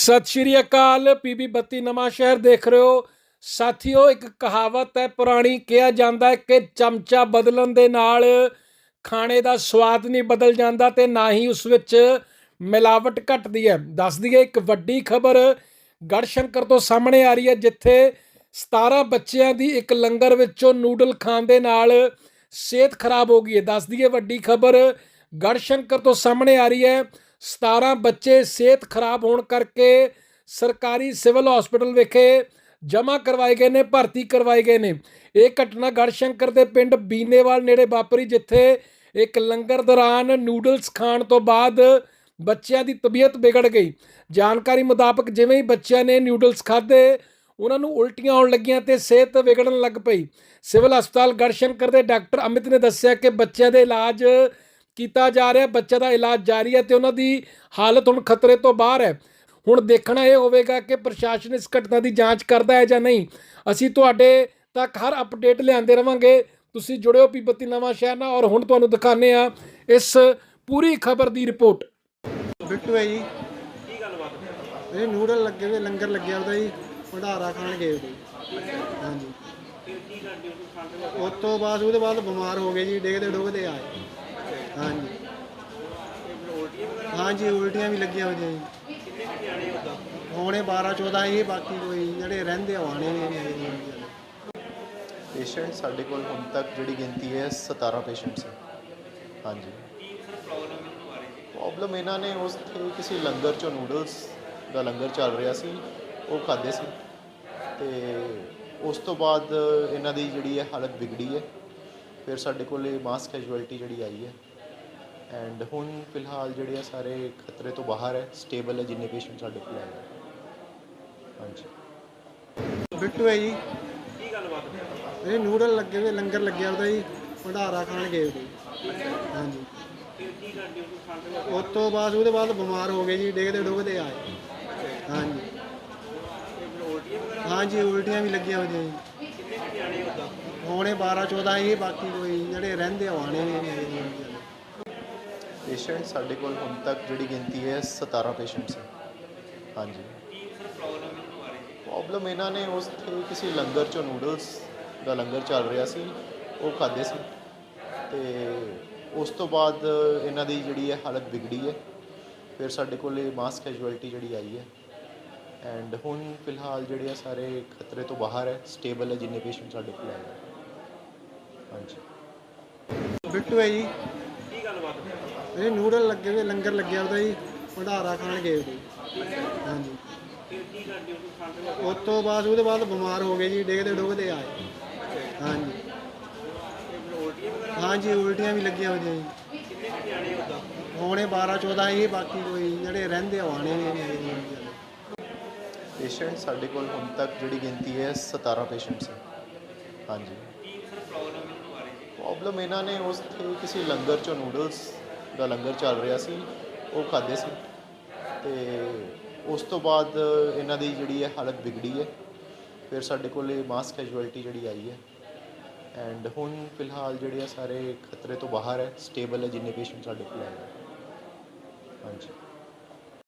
ਸਤਿ ਸ਼੍ਰੀ ਅਕਾਲ, ਪੀਬੀ 32 ਨਵਾਂ ਸ਼ਹਿਰ ਦੇਖ ਰਹੇ ਹੋ। ਸਾਥੀਓ, ਇੱਕ ਕਹਾਵਤ ਹੈ, ਪੁਰਾਣੀ ਕਿਹਾ ਜਾਂਦਾ ਹੈ ਕਿ ਚਮਚਾ ਬਦਲਣ ਦੇ ਨਾਲ ਖਾਣੇ ਦਾ ਸਵਾਦ ਨਹੀਂ ਬਦਲ ਜਾਂਦਾ ਤੇ ਨਾ ਹੀ ਉਸ ਵਿੱਚ ਮਿਲਾਵਟ ਘਟਦੀ ਹੈ। ਦੱਸ ਦਈਏ, ਇੱਕ ਵੱਡੀ ਖਬਰ ਗੜਸ਼ੰਕਰ ਤੋਂ ਸਾਹਮਣੇ ਆ ਰਹੀ ਹੈ, ਜਿੱਥੇ 17 ਬੱਚਿਆਂ ਦੀ ਇੱਕ ਲੰਗਰ ਵਿੱਚੋਂ ਨੂਡਲ ਖਾਣ ਦੇ ਨਾਲ ਸਿਹਤ ਖਰਾਬ ਹੋ ਗਈ ਹੈ। ਦੱਸ ਦਈਏ, ਵੱਡੀ ਖਬਰ ਗੜਸ਼ੰਕਰ ਤੋਂ ਸਾਹਮਣੇ ਆ ਰਹੀ ਹੈ 17 ਬੱਚੇ ਸਿਹਤ ਖਰਾਬ ਹੋਣ ਕਰਕੇ ਸਰਕਾਰੀ ਸਿਵਲ ਹਸਪੀਟਲ ਵਿਖੇ ਜਮ੍ਹਾਂ ਕਰਵਾਏ ਗਏ ਨੇ, ਭਰਤੀ ਕਰਵਾਏ ਗਏ ਨੇ। ਇਹ ਘਟਨਾ ਗੜਸ਼ੰਕਰ ਦੇ ਪਿੰਡ ਬੀਨੇਵਾਲ ਨੇੜੇ ਵਾਪਰੀ, ਜਿੱਥੇ ਇੱਕ ਲੰਗਰ ਦੌਰਾਨ ਨੂਡਲਸ ਖਾਣ ਤੋਂ ਬਾਅਦ ਬੱਚਿਆਂ ਦੀ ਤਬੀਅਤ ਵਿਗੜ ਗਈ। ਜਾਣਕਾਰੀ ਮੁਤਾਬਕ ਜਿਵੇਂ ਹੀ ਬੱਚਿਆਂ ਨੇ ਨੂਡਲਸ ਖਾਧੇ, ਉਹਨਾਂ ਨੂੰ ਉਲਟੀਆਂ ਆਉਣ ਲੱਗੀਆਂ ਤੇ ਸਿਹਤ ਵਿਗੜਨ ਲੱਗ ਪਈ। ਸਿਵਲ ਹਸਪਤਾਲ ਗੜਸ਼ੰਕਰ ਦੇ ਡਾਕਟਰ ਅਮਿਤ ਨੇ ਦੱਸਿਆ ਕਿ ਬੱਚਿਆਂ ਦੇ ਇਲਾਜ ਕੀਤਾ ਜਾ ਰਿਹਾ ਬੱਚੇ ਦਾ ਇਲਾਜ ਜਾਰੀ ਹੈ ਤੇ ਉਹਨਾਂ ਦੀ ਹਾਲਤ ਹੁਣ ਖਤਰੇ ਤੋਂ ਬਾਹਰ ਹੈ। ਹੁਣ ਦੇਖਣਾ ਇਹ ਹੋਵੇਗਾ ਕਿ ਪ੍ਰਸ਼ਾਸਨ ਇਸ ਘਟਨਾ ਦੀ ਜਾਂਚ ਕਰਦਾ ਹੈ ਜਾਂ ਨਹੀਂ। ਅਸੀਂ ਤੁਹਾਡੇ ਤੱਕ ਹਰ ਅਪਡੇਟ ਲਿਆਂਦੇ ਰਵਾਂਗੇ। ਤੁਸੀਂ ਜੁੜਿਓ ਪੀ ਨਵਾਂ ਸ਼ਹਿਰ ਨਾਲ ਔਰ ਹੁਣ ਤੁਹਾਨੂੰ ਦਿਖਾਣੇ ਆ ਇਸ ਪੂਰੀ ਖਬਰ ਦੀ ਰਿਪੋਰਟ। ਬਿੱਟੂ ਹੈ ਜੀ। ਕੀ ਗੱਲਬਾਤ ਇਹ ਨੂਡਲ ਲੱਗੇ ਹੋਏ, ਲੰਗਰ ਲੱਗਿਆ ਉਹਦਾ ਜੀ, ਭੰਡਾਰਾ ਖਾਣ ਗਏ ਉਹਦੇ ਹਾਂਜੀ। ਉਸ ਤੋਂ ਬਾਅਦ, ਉਹਦੇ ਬਾਅਦ ਬਿਮਾਰ ਹੋ ਗਏ ਜੀ, ਡੇਗਦੇ ਡੁਗਦੇ ਆਏ। ਹਾਂਜੀ। ਹਾਂਜੀ, ਉਲਟੀਆਂ ਵੀ ਲੱਗੀਆਂ ਹੋਈਆਂ ਜੀ। ਹੋਣੇ 12 14 ਇਹ ਬਾਕੀ ਕੋਈ ਜਿਹੜੇ ਰਹਿੰਦੇ ਆ, ਉਹ ਆਣੇ ਨੇ ਨਹੀਂ ਪੇਸ਼ੈਂਟ ਸਾਡੇ ਕੋਲ ਹੁਣ ਤੱਕ ਜਿਹੜੀ ਗਿਣਤੀ ਹੈ 17 ਪੇਸ਼ੈਂਟਸ ਹੈ। ਹਾਂਜੀ। ਪ੍ਰੋਬਲਮ ਇਹਨਾਂ ਨੇ ਉਸ ਤੇ ਕਿਸੇ ਲੰਗਰ ਚੋਂ ਨੂਡਲਸ ਦਾ ਲੰਗਰ ਚੱਲ ਰਿਹਾ ਸੀ, ਉਹ ਖਾਦੇ ਸੀ। ਤੇ ਉਸ ਤੋਂ ਬਾਅਦ ਇਹਨਾਂ ਦੀ ਜਿਹੜੀ ਹੈ ਹਾਲਤ ਵਿਗੜੀ ਹੈ। ਫਿਰ ਸਾਡੇ ਕੋਲ ਇਹ ਮਾਸ ਕੈਜੁਅਲਟੀ ਜਿਹੜੀ ਆਈ ਹੈ। ਐਂਡ ਹੁਣ ਫਿਲਹਾਲ ਜਿਹੜੇ ਆ ਸਾਰੇ ਖਤਰੇ ਤੋਂ ਬਾਹਰ ਹੈ ਸਟੇਬਲ ਹੈ ਜਿੰਨੇ ਪੇਸ਼ੈਂਟ ਸਾਡੇ ਕੋਲ ਆਏ ਹੈ। ਹਾਂਜੀ। ਬਿੱਟੂ ਹੈ ਜੀ। ਕੀ ਗੱਲਬਾਤ ਇਹ ਨੂਡਲ ਲੱਗੇ ਹੋਏ, ਲੰਗਰ ਲੱਗਿਆ ਉਹਦਾ ਜੀ, ਭੰਡਾਰਾ ਖਾਣ ਗਏ ਉਹਦੇ ਹਾਂਜੀ। ਉਸ ਤੋਂ ਬਾਅਦ ਉਹਦੇ ਬਾਅਦ ਬਿਮਾਰ ਹੋ ਗਏ ਜੀ, ਡੇਗਦੇ ਡੁਗਦੇ ਆਏ। ਹਾਂਜੀ। ਹਾਂਜੀ, ਉਲਟੀਆਂ ਵੀ ਲੱਗੀਆਂ ਹੋਈਆਂ ਜੀ। ਹੋਣੇ 12 14 ਹੀ ਬਾਕੀ ਕੋਈ ਜਿਹੜੇ ਰਹਿੰਦੇ ਆ ਆਣੇ ਨੇ। ਪੇਸ਼ੈਂਟ ਸਾਡੇ ਕੋਲ ਹੁਣ ਤੱਕ ਜਿਹੜੀ ਗਿਣਤੀ ਹੈ 17 ਪੇਸ਼ੈਂਟਸ ਹੈ ਹਾਂਜੀ। ਪ੍ਰੋਬਲਮ ਇਹਨਾਂ ਨੇ ਉਸ ਤੇ ਕਿਸੇ ਲੰਗਰ ਚੋਂ ਨੂਡਲਸ ਦਾ ਲੰਗਰ ਚੱਲ ਰਿਹਾ ਸੀ, ਉਹ ਖਾਦੇ ਸੀ। ਤੇ ਉਸ ਤੋਂ ਬਾਅਦ ਇਹਨਾਂ ਦੀ ਜਿਹੜੀ ਹੈ ਹਾਲਤ ਵਿਗੜੀ ਹੈ। ਫਿਰ ਸਾਡੇ ਕੋਲ ਇਹ ਮਾਸ ਕੈਜੁਅਲਟੀ ਜਿਹੜੀ ਆਈ ਹੈ। ਐਂਡ ਹੁਣ ਫਿਲਹਾਲ ਜਿਹੜੇ ਆ ਸਾਰੇ ਖਤਰੇ ਤੋਂ ਬਾਹਰ ਹੈ ਸਟੇਬਲ ਹੈ ਜਿੰਨੇ ਪੇਸ਼ੈਂਟ ਸਾਡੇ ਕੋਲ ਆਏ। ਹਾਂਜੀ। ਬਿੱਟੂ ਹੈ ਜੀ। ਕੀ ਗੱਲਬਾਤ ਇਹ ਨੂਡਲ ਲੱਗੇ ਹੋਏ ਲੰਗਰ ਲੱਗਿਆ ਉਹਦਾ ਜੀ ਭੰਡਾਰਾ ਖਾਣ ਗਏ ਉਹਦੇ ਹਾਂਜੀ। ਉਸ ਤੋਂ ਬਾਅਦ ਉਹਦੇ ਬਾਅਦ ਬਿਮਾਰ ਹੋ ਗਏ ਜੀ ਡੇਗਦੇ ਡੁਗਦੇ ਆਏ। ਹਾਂਜੀ। ਹਾਂਜੀ ਉਲਟੀਆਂ ਵੀ ਲੱਗੀਆਂ ਹੋਈਆਂ ਜੀ। ਹੋਣੇ 12 14 ਹੀ ਬਾਕੀ ਕੋਈ ਜਿਹੜੇ ਰਹਿੰਦੇ ਆਣੇ ਨੇ ਨਹੀਂ ਆਏ ਪੇਸ਼ੈਂਟ ਸਾਡੇ ਕੋਲ ਹੁਣ ਤੱਕ ਜਿਹੜੀ ਗਿਣਤੀ ਹੈ 17 ਪੇਸ਼ੈਂਟਸ ਹੈ। ਹਾਂਜੀ। ਪ੍ਰੋਬਲਮ ਇਹਨਾਂ ਨੇ ਉਸ ਤੇ ਕਿਸੇ ਲੰਗਰ ਚੋਂ ਨੂਡਲਸ ਦਾ ਲੰਗਰ ਚੱਲ ਰਿਹਾ ਸੀ, ਉਹ ਖਾਦੇ ਸੀ ਤੇ ਉਸ ਤੋਂ ਬਾਅਦ ਇਹਨਾਂ ਦੀ ਜਿਹੜੀ ਹੈ ਹਾਲਤ ਵਿਗੜੀ ਹੈ, ਫਿਰ ਸਾਡੇ ਕੋਲ ਇਹ ਮਾਸ ਕੈਜੁਅਲਟੀ ਜਿਹੜੀ ਆਈ ਹੈ ਐਂਡ ਹੁਣ ਫਿਲਹਾਲ ਜਿਹੜੇ ਆ ਸਾਰੇ ਖਤਰੇ ਤੋਂ ਬਾਹਰ ਹੈ ਸਟੇਬਲ ਹੈ ਜਿੰਨੇ ਪੇਸ਼ੈਂਟ ਸਾਡੇ ਕੋਲ ਆਏ ਹਾਂਜੀ।